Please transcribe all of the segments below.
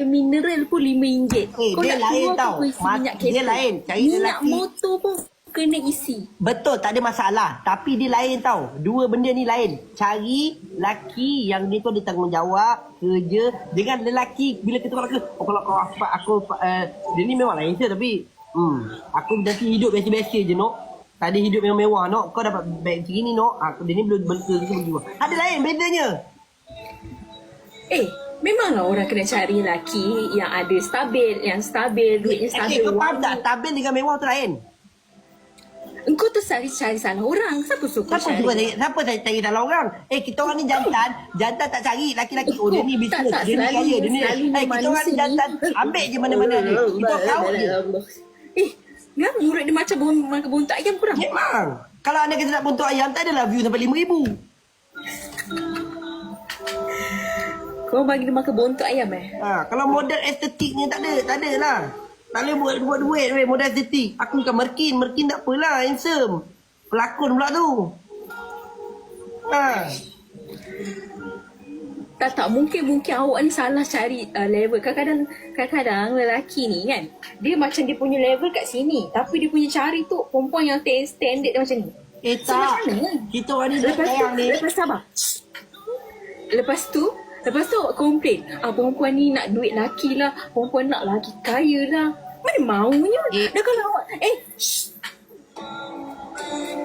air mineral pun RM5. Eh, dia lain tau. kau minyak dia lain. Cari Minyak lelaki. motor pun kena isi. Betul, tak ada masalah. Tapi dia lain tau. Dua benda ni lain. Cari laki yang dia tu ada tanggungjawab, kerja. Dengan lelaki, bila kita kalau oh, kalau kau apa, aku, uh, dia ni memang lain je tapi hmm, aku nanti hidup biasa-biasa je, nok. Tak ada hidup yang mewah, nok. Kau dapat beg macam ni, nok. Aku, dia ni belum berdua. Ada lain, bedanya. Eh, memanglah orang kena cari lelaki yang ada stabil, yang stabil, duitnya Eh, stabil. kau faham tak? Tabel dengan mewah tu lain. Engkau tu cari cari salah orang. Siapa suka Siapa cari? cari, siapa cari, cari dalam orang? Eh, kita orang ni jantan. Jantan tak cari laki-laki. Oh, dia ni Tak, bisnes. tak, Dia ni kaya. Dia ni. Eh, kita orang ni jantan. Ambil je mana-mana ni. Kita kau je. Eh, kenapa murid dia macam bontak ayam kurang? Memang. Kalau anda kata nak bentuk ayam, tak adalah view sampai RM5,000. Kau bagi dia makan bontot ayam eh? Ha, kalau model estetiknya tak ada. Tak ada lah. Tak boleh buat, buat duit weh, model estetik. Aku bukan merkin. Merkin tak apalah. Handsome. Pelakon pula tu. Ha. Tak tak mungkin mungkin awak ni salah cari uh, level. Kadang-kadang kadang-kadang lelaki ni kan dia macam dia punya level kat sini tapi dia punya cari tu perempuan yang stand- standard dia macam ni. Eh So, tak. mana? Kita orang ni Lepas tu, ni. lepas sabar. Lepas tu, lepas tu awak komplain. Ah, perempuan ni nak duit laki lah. Perempuan nak laki kaya lah. Mana maunya? Eh. Dah kalau awak, eh, shh.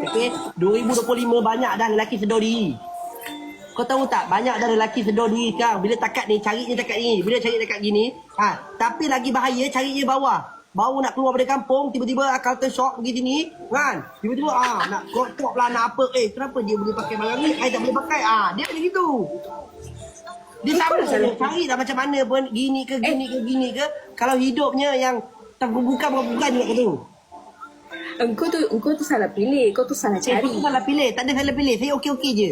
Okay, 2025 banyak dah lelaki sedar diri. Kau tahu tak, banyak dah lelaki sedar diri sekarang. Bila takat ni, carinya takat ni. Bila cari takat gini, ha, tapi lagi bahaya carinya bawah. Baru nak keluar dari kampung, tiba-tiba akal tershock pergi sini, kan? Tiba-tiba, ah, nak kotok lah, nak apa. Eh, kenapa dia boleh pakai barang ni? I tak boleh pakai. Ah, dia macam gitu. Dia Eh, sama dah saja. salah. Cari lah macam mana pun, gini ke, gini ke, gini ke. Kalau hidupnya yang terbuka bukan juga tu. Engkau tu, engkau tu salah pilih. Kau tu salah Eh, cari. kau salah pilih. Tak ada salah pilih. Saya okey-okey je.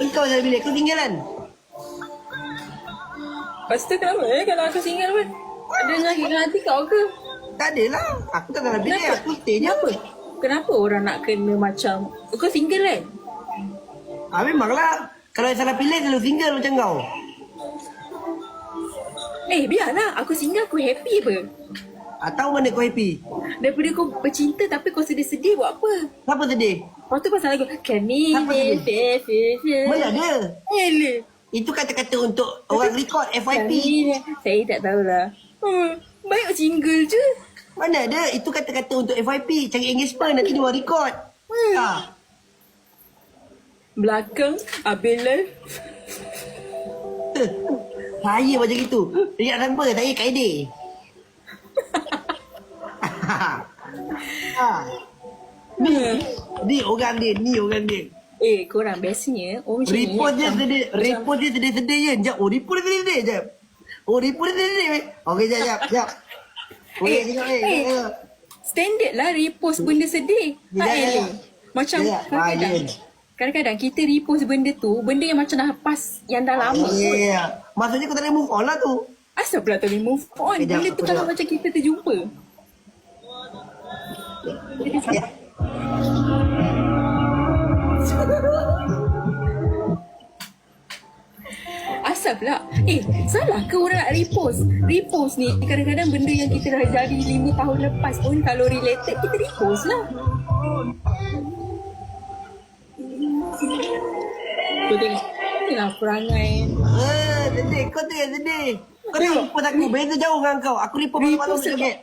Engkau salah pilih. Kau tinggalan. Lepas tu kenapa eh kalau aku single pun? Ada dengan hati kau ke? Tak adalah. Aku tak salah pilih. Aku stay je. Kenapa? Kenapa orang nak kena macam Kau single kan? Ah, memanglah. Kalau yang salah pilih, selalu single macam kau. Eh biarlah Aku single aku happy apa Ah, tahu mana kau happy? Daripada kau bercinta Tapi kau sedih-sedih buat apa Siapa sedih? Lepas tu pasal lagu Kami Siapa sedih? Mana ada? Hele Itu kata-kata untuk orang record FYP. Saya tak tahulah hmm, Baik single je Mana ada? Itu kata-kata untuk FYP. Cari engagement. Nanti dia orang record. Hmm. Ha. Belakang Abel Saya macam itu. Dia nak tanpa. Saya kaedah. ha. Ni, ni orang dia. Ni orang dia. Eh korang biasanya Orang macam Report je sedih. Report je sedih-sedih je. Sekejap. Oh, report dia sedih-sedih. Sekejap. Oh, report dia sedih-sedih. Okey, sekejap, sekejap. sekejap. Okey, Eh, ni. eh. tengok. Standard lah repost benda sedih. Ya, Tak ya, ya. Macam Ya, kadang-kadang. Kadang-kadang kita repost benda tu, benda yang macam dah pas, yang dah lama Ya, pun. ya. Maksudnya kau tak boleh move on lah tu. Asal pula tak boleh move on? Kejap, Benda tu kalau macam kita terjumpa. Ya. Asal pula. Eh, salah ke orang nak repost? Repost ni kadang-kadang benda yang kita dah jadi lima tahun lepas pun kalau related, kita repost lah. Kau tengok. Inilah perangai. Eh, sedih. Kau tu yang sedih. Kau tengok report aku. Beza jauh dengan kau. Aku report malu-malu Repost macam sebab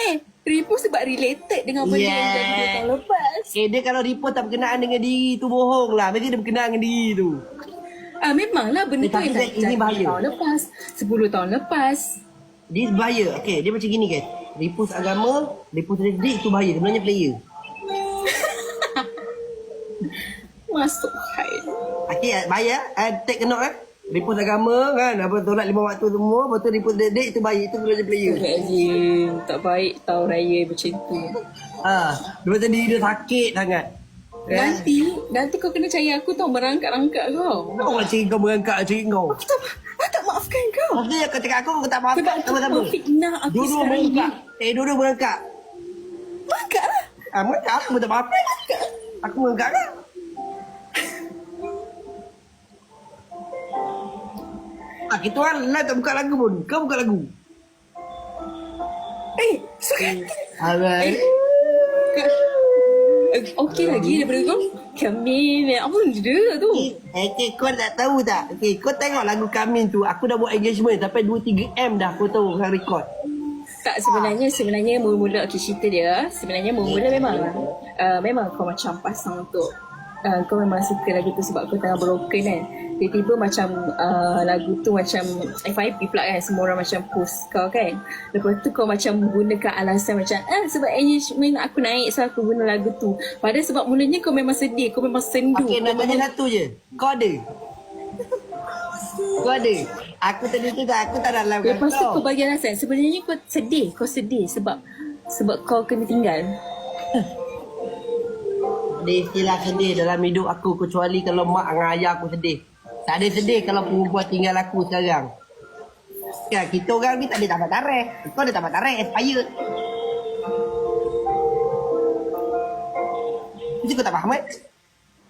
Eh, repost sebab related dengan benda yang Yeah. jadi dua tahun lepas. Eh, dia kalau report tak berkenaan dengan diri tu bohong lah. Mesti dia berkenaan dengan diri tu. Ah, memanglah benda Eh, tu yang ini jadi tahun lepas. 10 tahun lepas. Dia bahaya. Okay, dia macam gini guys. Repost agama, repost sedih itu bahaya. Sebenarnya player. Masuk hai. Okay, bahaya. Uh, take a note eh. Repost agama kan. Apa tolak lima waktu semua. Lepas tu repost date itu bahaya. Itu sebenarnya player. Azim, tak baik tahu raya macam tu. Ha, dia macam diri dia sakit sangat. Nanti, nanti kau kena cari aku tau merangkak-rangkak kau. Kau nak cari kau berangkat cari kau. Aku tak, aku tak maafkan kau. Maksudnya kau cakap aku, kau tak maafkan Sebab kau sama-sama. fitnah aku Dua-dua sekarang ni. berangkat. Eh, dua-dua berangkat. Mangkak lah. Ah, mereka aku pun tak maafkan. Aku berangkat kan? Ah, kita orang live tak buka lagu pun. Kau buka lagu. Eh, suka. Alright. Eh, Okey lagi daripada kau. Kami ni apa dia tu? Eh, okay, kau tak tahu tak? Okay, kau tengok lagu Kamin tu. Aku dah buat engagement sampai 2-3 M dah aku tahu orang record. Tak sebenarnya sebenarnya mula-mula okay, cerita dia sebenarnya mula-mula memang uh, memang kau macam pasang untuk uh, kau memang suka lagu tu sebab kau tengah broken kan. Tiba-tiba macam uh, lagu tu macam FIP pula kan semua orang macam post kau kan. Lepas tu kau macam gunakan alasan macam ah sebab engagement aku naik so aku guna lagu tu. Padahal sebab mulanya kau memang sedih, kau memang sendu. Okay, nak tanya satu je. Kau ada? Kau ada? Aku tadi tu tak, aku tak dalam Lepas tu kau bagi alasan Sebenarnya kau sedih Kau sedih sebab Sebab kau kena tinggal Ada istilah sedih dalam hidup aku kecuali kalau mak dengan ayah aku sedih. Tak ada sedih kalau perempuan tinggal aku sekarang. Ya, kita orang ni tak ada tamat tarikh. Kau ada tamat tarikh, expired. Mesti kau tak faham kan?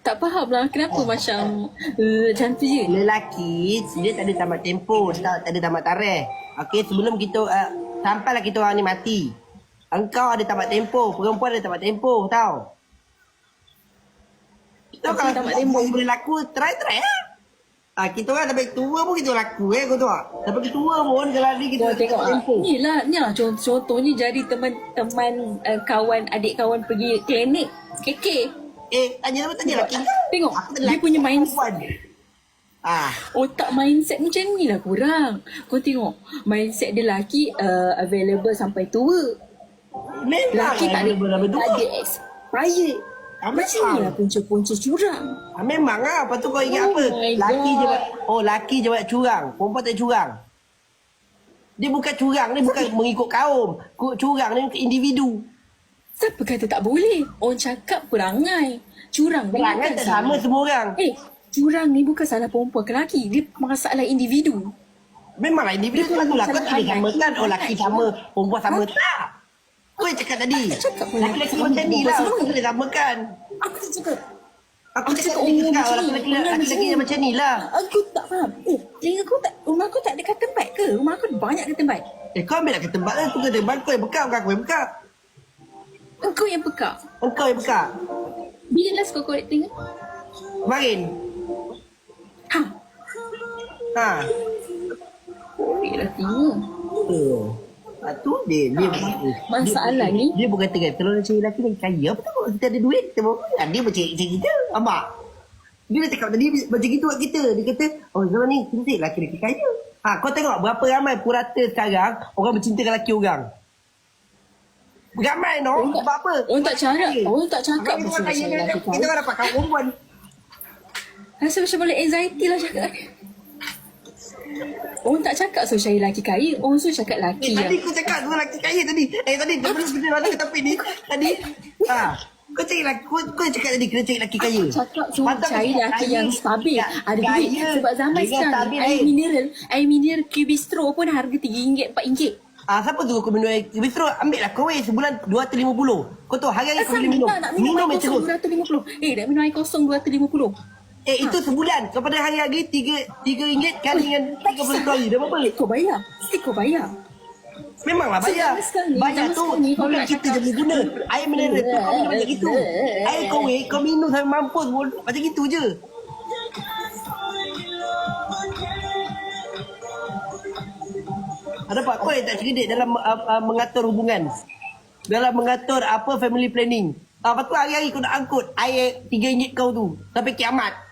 Tak faham lah Kenapa macam uh, Macam tu je Lelaki, dia tak ada tamat tempoh, tak, tak ada tamat tarikh. Okey, sebelum kita, uh, sampailah kita orang ni mati. Engkau ada tamat tempoh, perempuan ada tamat tempoh, tau. Tahu Apa kalau tamat tempoh? boleh laku, try try lah. Ah, kita orang sampai tua pun kita laku eh, kau tahu tak? Sampai kita tua pun kalau ni kita tengok tamat ah, tempoh. Ni lah Ni lah contoh, contohnya Jadi teman-teman uh, Kawan Adik kawan pergi klinik KK Eh, tanya apa tanya lelaki. Kau? Tengok. Aku Dia punya mindset. Perempuan. Ah, Otak mindset macam ni lah kurang. Kau tengok Mindset dia lelaki uh, Available sampai tua. Memang Lelaki tak ada berapa Tak ada expired memang. ni lah punca-punca curang Ah, memang ah. Lepas tu kau ingat Oh apa? Laki je buat, oh laki je buat curang. Perempuan tak curang. Dia bukan curang, ni bukan mengikut kaum. Curang ni individu. Siapa kata tak boleh? Orang cakap perangai. Curang ni Perangai bukan tak salah. sama semua orang. Eh, curang ni bukan salah perempuan ke lelaki. Dia masalah individu. Memanglah individu tu Dia lah. Kau tak boleh samakan. Oh laki sama, perempuan sama. Tak. Kau yang cakap tadi. Laki-laki laki macam ni lah. Kau tak boleh samakan. Aku tak cakap. Aku Aku cakap cakap macam laki-laki macam yang ni. macam ni lah. Aku tak faham. Eh, telinga kau tak, rumah kau tak ada ketempat ke? Rumah aku banyak ketempat. Eh kau ambil lah ketempat lah. Tu ketempat kau yang bekak bukan aku yang bekak. Engkau yang pekak. Engkau yang bekak. Bila last kau korek telinga? Kemarin. Ha, Ha. korek lah telinga. Oh. Ah, tu dia dia Masalah dia, ni- dia bukan kata kalau nak cari lelaki lagi kaya apa tahu kita ada duit kita mau kan dia macam macam kita nampak? Dia dah cakap tadi macam gitu kat kita. Dia kata oh zaman ni kita cari lelaki-lelaki kaya. Ha kau tengok berapa ramai purata sekarang orang mencintai lelaki orang? Ramai no? Orang tak- sebab apa? orang tak cakap- orang tak cakap Orang pasal kaya lelaki kita orang dapat kawan perempuan. Rasa macam boleh anxiety lah cakap. Orang tak cakap suruh cari lelaki kaya. Orang suruh cakap lelaki Eh, tadi kau cakap dua lelaki kaya tadi. Eh tadi sebelum kita mana ke topik ni tadi. Ha. Kau cari lelaki kau, kau cakap tadi kena cari lelaki kaya. cakap suruh Patut cari cakap kaya. yang stabil. Ya, Ada duit. Sebab zaman dengan sekarang air lain. mineral, air mineral Cubistro pun harga RM3, RM4. Ah, siapa tu kau minum air bistro? Ambil lah kau weh sebulan 250. Kau tahu hari-hari kau boleh minum. tak nak minum, Minum air kosong terus. RM250. Eh, nak minum air kosong RM250. Eh itu sebulan. Kepada hari-hari 3 3 ringgit kali dengan 30 kalori. Dah berapa? Kau bayar. Mesti kau bayar. Memanglah bayar. Zaman tu kalau bukan kita je boleh guna. Air mineral tu kau minum macam gitu. Air kau weh kau minum sampai mampus pun macam gitu je. Ada apa? Kau yang tak cerdik dalam uh, uh, mengatur hubungan. Dalam mengatur apa family planning. Ah, lepas tu hari-hari kau nak angkut air RM3 kau tu. Sampai kiamat.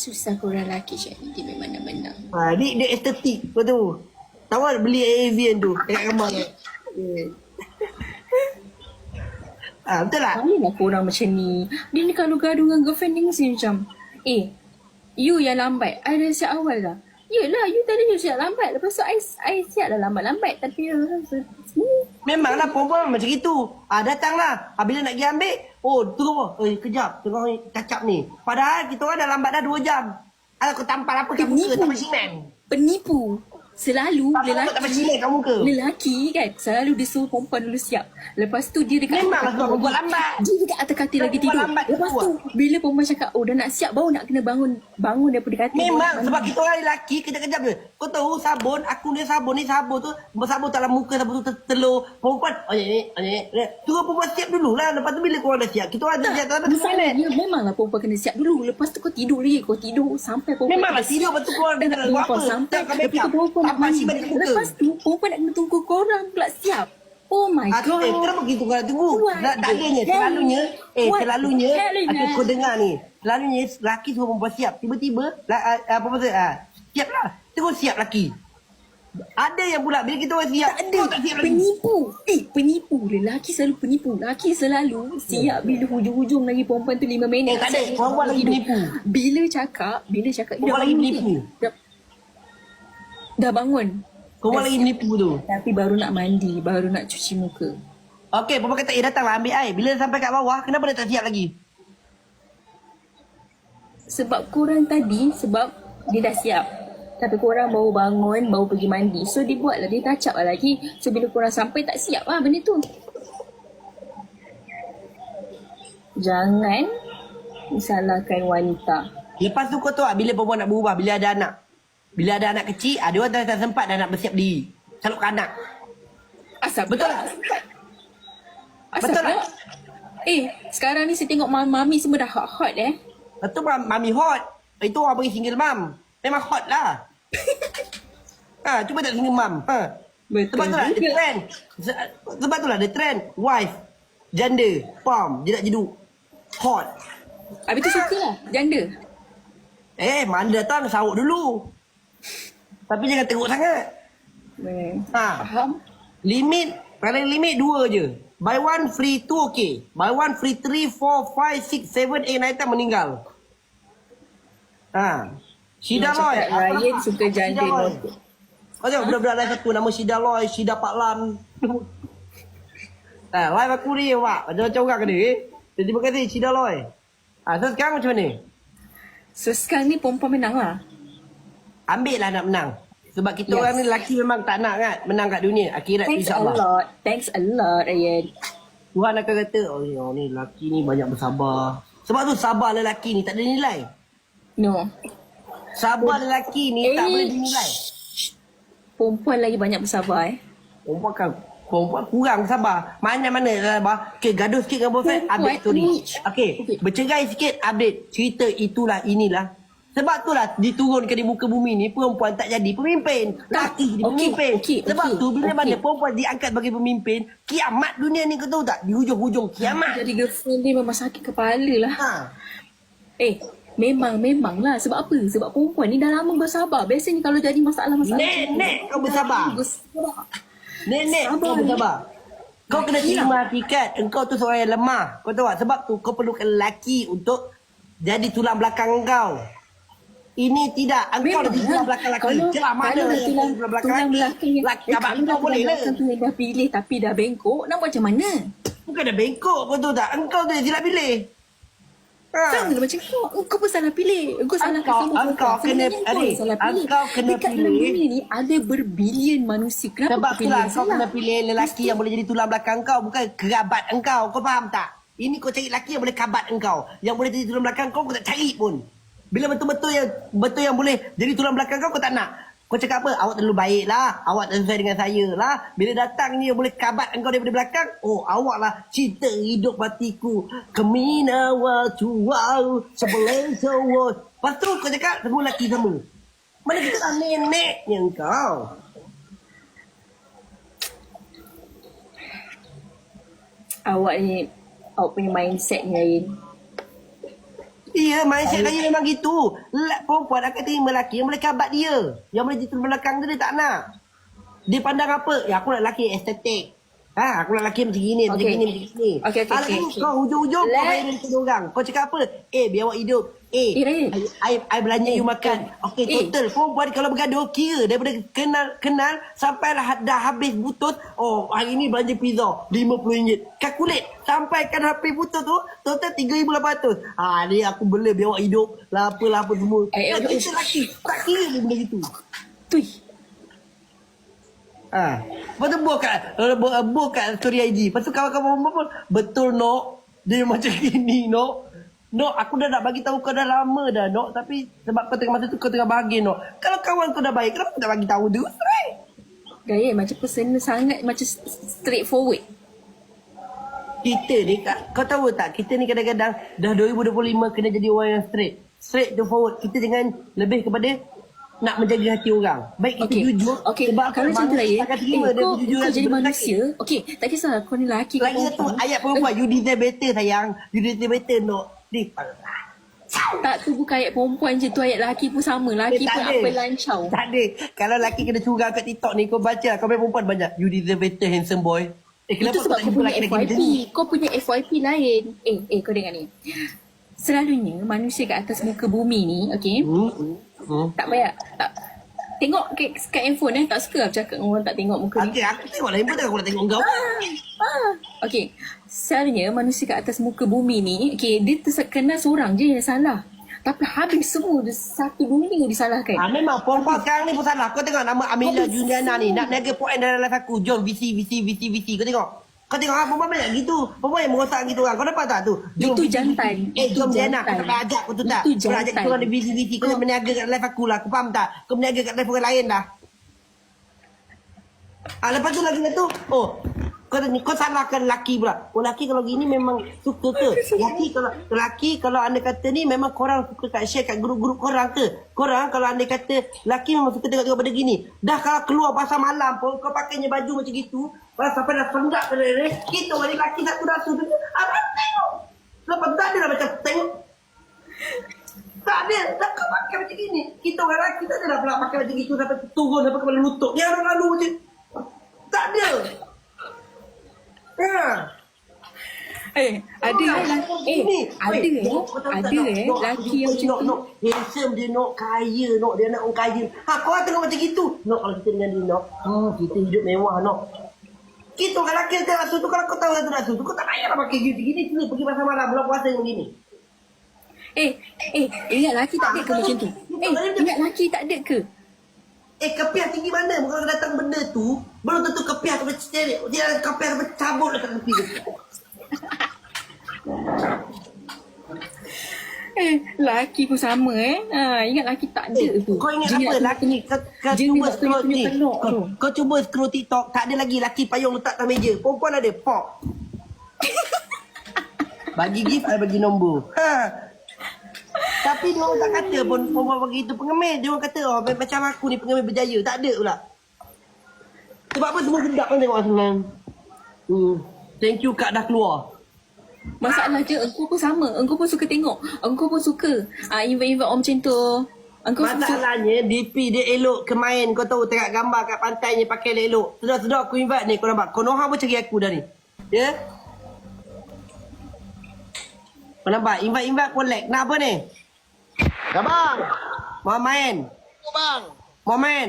Susah korang lelaki cari dia memang mana-mana. Ha, ni dia estetik kau tu. Tahu tak beli avian tu dekat kamar. Eh. Ah, betul tak? Boleh lah korang macam ni. Dia ni kalau gaduh dengan girlfriend dia mesti macam, eh, you yang lambat. I dah siap awal dah. Yelah, you tadi you siap lambat. Lepas tu, I, I siap dah lambat-lambat. Tapi, uh, hmm, Memanglah perempuan macam itu. Ah datanglah. Ah, bila nak pergi ambil, oh tunggu. Eh kejap, tengok ni cacap ni. Padahal kita orang dah lambat dah 2 jam. Kau tampal apa kat muka Penipu. sama simen. penipu. Selalu Tak apa, tak lelaki kat muka. Lelaki kan Selalu dia suruh perempuan dulu siap Lepas tu dia dekat Memanglah sebab perempuan lambat. Dia dekat atas katil lagi tidur lambat Lepas tu tu Bila perempuan cakap Oh dah nak siap Baru nak kena bangun Bangun daripada katil Memang sebab kita orang lelaki kejap-kejap je. Kau tahu sabun, aku ni sabun ni sabun tu tak dalam muka sabun tu tertelur. Perempuan, oh ni, oh ni. Turun perempuan siap dulu lah. Lepas tu bila kau orang dah siap, kita orang dah siap tak ada Masalahnya memanglah perempuan kena siap dulu Lepas tu kau tidur lagi Kau tidur sampai perempuan Memanglah dah tidur siap. lepas tu kau orang Dah nak buat apa? sampai Tak, kau Lepas tu perempuan Apa simpan dekat muka? Lepas tu perempuan nak kena tunggu korang pula siap Oh my Ah, god eh, kenapa gitu nak tunggu? Tak, adanya, hell? selalunya, eh, What okay, man? kau dengar ni. Selalunya, lelaki suruh perempuan siap. Tiba-tiba, ah, apa maksud, ah, siap lah. Terus siap lelaki. Ada yang pula, bila kita orang siap, Tak ada tak siap lagi. Penipu Eh penipu Lelaki selalu penipu Lelaki selalu Siap bila hujung-hujung lagi Perempuan tu 5 minit Eh, tak ada. Perempuan lagi penipu. Bila cakap Bila cakap Perempuan lagi penipu. Dah, dah bangun Kau orang lagi menipu tu. Tapi baru nak mandi Baru nak cuci muka Okey, perempuan kata, eh datanglah ambil air. Bila sampai kat bawah, kenapa dia tak siap lagi? Sebab korang tadi Sebab dia dah siap Tapi korang baru bangun Baru pergi mandi So dia buat lah Dia touch up lah lagi So bila korang sampai Tak siap lah benda tu Jangan Salahkan wanita Lepas tu kau tahu bila perempuan nak berubah, bila ada anak. Bila ada anak kecil, ada orang tak, tak sempat dah nak bersiap diri. Salutkan anak. Asal Betul tak? Asal Betul pula? Eh, sekarang ni saya tengok mam- mami semua dah hot-hot eh. Tu mam- mami hot. Itu orang panggil single mom. Memang hot lah. ha, cuba tak single mom. Ha. Betul Sebab tu lah, juga. trend. Se- Sebab tu lah, dia trend. Wife, janda, pom, jedak jeduk. Hot. Habis tu suka lah, janda. Eh, mana datang, sahut dulu. Tapi jangan teruk sangat. Hmm. Ha. Faham? Limit, paling limit dua je. Buy one, free two, okay. Buy one, free three, four, five, six, seven, eight, nine, ten meninggal. Ha. Shida Loy. Ryan suka janda. Kau tengok budak-budak lain satu nama Shida Loy, Shida Pak Lan. ha, live aku ni, Pak. Macam-macam orang kena, eh. Terima kasih, Shida Loy. Ha, so sekarang macam mana? So sekarang ni perempuan menang lah. Ambil lah nak menang. Sebab kita Yes. orang ni lelaki memang tak nak kan menang kat dunia. Akhirat Thanks a insyaAllah. lot. Thanks a lot, Ryan. Tuhan akan kata, oh ni, oh, ni lelaki ni banyak bersabar. Sebab tu sabar lelaki ni tak ada nilai. No. Sabar lelaki ni tak Eh. boleh dinilai. Perempuan lagi banyak bersabar eh. Perempuan kan Perempuan kurang sabar. Mana-mana sabar. Okay, gaduh sikit dengan boyfriend, update story. Okay, bercerai sikit, update. Cerita itulah, inilah. Sebab itulah diturunkan di muka bumi ni, perempuan tak jadi pemimpin. Laki jadi Okey, pemimpin. okey, Sebab okey, tu, bila okey. mana perempuan diangkat sebagai pemimpin, kiamat dunia ni kau tahu tak? Di hujung-hujung kiamat. Jadi girlfriend dia memang sakit kepala lah. Ha. Eh, memang memang lah. Sebab apa? Sebab perempuan ni dah lama bersabar. Biasanya kalau jadi masalah-masalah. Nek, nek, kau bersabar. Bersabar. Nenek Sabar kau ni. bersabar. Kau kena terima hakikat engkau tu seorang yang lemah. Kau tahu tak? Sebab tu kau perlukan lelaki untuk jadi tulang belakang engkau. Ini tidak. Engkau dah tulang belakang lelaki. Kalau, Jelas mana kalau yang tulang, tulang belakang tulang lelaki. Laki eh, abang kalau kau dah boleh lah. tu yang dah pilih tapi dah bengkok, nak buat macam mana? Bukan dah bengkok kau tahu tak? Engkau tu yang silap pilih. Ha. Sama macam kau. Kau pun salah pilih. Kau salah Engkau- sama engkau perempuan. kena- Sebenarnya kau yang salah pilih. engkau kena Dekat pilih. dunia ni ada berbilion manusia. Kenapa Sebab kau pilih yang kau kena pilih lelaki yang boleh jadi tulang belakang kau bukan kerabat engkau. Kau faham tak? Ini kau cari lelaki yang boleh kabat engkau. Yang boleh jadi tulang belakang kau kau tak cari pun. Bila betul-betul yang betul yang boleh jadi tulang belakang kau kau tak nak. Kau cakap apa? Awak terlalu baik lah. Awak tak sesuai dengan saya lah. Bila datang ni boleh kabat engkau daripada belakang. Oh awak lah cinta hidup hatiku. Kemina waktu wow. Sebelum sewot. Lepas tu kau cakap semua lelaki sama. Mana kita tak neneknya engkau. Awak ni, awak punya mindset ni Ain. Iya, mindset saya memang gitu. Lelak perempuan akan terima lelaki yang boleh kabat dia. Yang boleh jadi belakang dia, dia tak nak. Dia pandang apa? Ya, aku nak lelaki estetik. Ha, aku nak lelaki macam gini, macam Okey. gini, macam gini. Okey, okey, Ah, okey, lalu okey. Kau hujung-hujung kau bayar dengan orang. Kau cakap apa? Eh, biar awak hidup. Eh, Eh, Ryan. I, I, I belanja Eh, you makan. Okey, eh. total. Perempuan kalau bergaduh, kira daripada kenal kenal sampai dah, dah habis putus. Oh, hari ni belanja pizza. RM50. Kalkulat. Sampai kan habis putus tu, total RM3,800. Ah, ni aku bela biar awak hidup. Lah apa, lah apa semua. Eh, eh, Eh, eh, kita lelaki. Tak kira dia benda gitu. Tui. Ha. Lepas tu buat kat, uh, buat kat story IG. Lepas tu kawan-kawan pun, betul nok. Dia macam gini nok. Nok, aku dah nak bagi tahu kau dah lama dah nok. Tapi sebab kau tengah masa tu kau tengah bahagia nok. Kalau kawan kau dah baik, kenapa kau tak bagi tahu tu? Right? Gaya macam personal sangat macam straightforward. Kita ni, Kak, kau tahu tak? Kita ni kadang-kadang dah 2025 kena jadi orang yang straight. Straight to forward. Kita jangan lebih kepada nak menjaga hati orang. Baik kita Okey. jujur. Okey, sebab kalau macam tu eh, terima dia kau, kau jadi manusia. Okey, tak kisah kau ni lelaki Lagi satu ayat perempuan You deserve better sayang You deserve better no Di Tak tu bukan ayat perempuan je tu ayat lelaki pun sama. Lelaki Eh, pun ada. apa lancau. Tak ada Kalau lelaki kena curang kat TikTok ni Kau baca Kau main perempuan banyak You deserve better handsome boy Eh Itu kenapa sebab tak kau punya FYP. Kau punya FYP lain. Eh, eh kau dengar ni. Selalunya manusia kat atas muka bumi ni, okey? Hmm. Hmm. Tak payah. Tak. Tengok kat, kat handphone eh. Tak suka aku cakap dengan orang tak tengok muka ni. Okay, aku tengok lain pun aku nak tengok kau. Ah. Okey. Selalunya manusia kat atas muka bumi ni, okey, dia terkena seorang je yang salah. Tapi habis semua dia satu dunia disalahkan. Ah, memang perempuan sekarang ni pun salah. Kau tengok nama Amila Juliana ni. Nak niaga point dalam live aku. Jom VC, VC, VC, VC. Kau tengok. Kau tengok ah, perempuan banyak gitu. Perempuan yang merosak gitu orang. Kau dapat tak tu? Itu VC, jantan. Eh, Itu jom jantan. Kau tak ajak aku tu tak? Itu Kau nak ajak jantan. kita orang VC. Kau Kau- meniaga kat live aku lah. Kau faham tak? Kau meniaga kat live orang lain dah. Ah, lepas tu lagi satu. Oh, kau kau salahkan lelaki pula. Oh, lelaki kalau gini memang suka ke? Lelaki kalau lelaki kalau anda kata ni memang korang suka kat share kat grup-grup korang ke? Korang kalau anda kata lelaki memang suka tengok-tengok benda gini. Dah kalau keluar pasal malam pun kau pakainya baju macam gitu. Lepas sampai dah sendak ke dia. Kita orang ni lelaki satu rasa tu. Abang tengok. Lepas tak ada lah macam tengok. Tak ada. Dah kau pakai macam gini. Kita orang lelaki tak ada lah pula pakai macam gitu sampai turun sampai kepala lutut. Dia orang lalu macam tak ada. Ha. Eh, ada eh, eh, ada eh, ada eh, lelaki yang macam tu. Handsome dia nok, kaya nok, dia nak orang kaya. Ha, kau orang tengok macam gitu. Nok, kalau kita dengan dia nok, hmm, kita hidup mewah nok. Kita kalau lelaki yang nak tu, kalau kau tahu yang nak tu, kau tak payah lah pakai gitu. Gini tu, pergi pasal malam, bulan puasa yang begini. Eh, eh, ingat lelaki tak ada ke macam tu? Eh, ingat lelaki tak ada ke? Eh, kepiah tinggi mana? Kalau datang benda tu, belum tentu kepiah tu macam Dia kepiah tu cabut dekat tepi tu. Eh, lelaki pun sama eh. Ha, ingat lelaki tak ada Eh, tu. Kau ingat Jenis apa laki ni? Kau, kau cuba scroll ni. Kau, kau cuba scroll TikTok, tak ada lagi laki payung letak atas meja. Perempuan ada, pop. bagi gift, ada bagi nombor. Ha. Tapi dia orang tak kata pun perempuan bagi itu pengemis. Dia orang kata, oh macam aku ni pengemis berjaya. Tak ada pula. Sebab apa semua sedap kan tengok Aslan. Hmm. Thank you Kak dah keluar. Masalah je, engkau pun sama. Engkau pun suka tengok. Engkau pun suka ah, invite-invite orang macam tu. Engkau suka. Masalahnya DP dia elok ke main Kau tahu tengok gambar kat pantai ni pakai elok Sedar-sedar aku invite ni Kau nampak Konoha pun cari aku dah ni Ya Kau nampak Invite-invite collect Nak apa ni Ya bang, Mau main bang. Mau main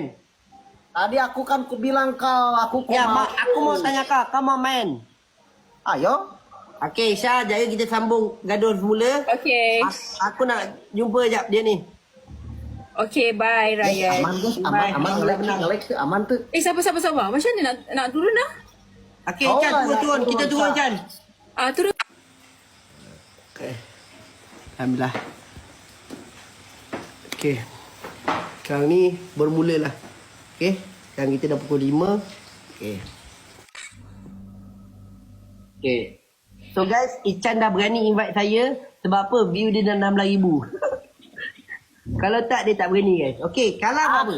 Tadi aku kan ku bilang kau, aku kau Ya mau. mak Aku mau tanya kau Kau mau main Ayo. Okey Syah Jaya kita sambung Gaduh semula Okay. A- Aku nak jumpa jap dia ni Okay, bye Ryan. Aman guys, aman, Bye. aman, ngelek, ngelek, aman tuh. Eh, sabar, sabar, sabar. Macam mana nak, nak turun dah? Okey Oh, Chan turun turun Kita turun. Chan Ah, turun. Okay. Alhamdulillah. Okay. Sekarang ni bermula lah. Okay. Sekarang kita dah pukul 5. Okay. Okay. So guys, Ichan dah berani invite saya. Sebab apa? View dia dah 16,000. kalau tak, dia tak berani guys. Okay. Kalau apa?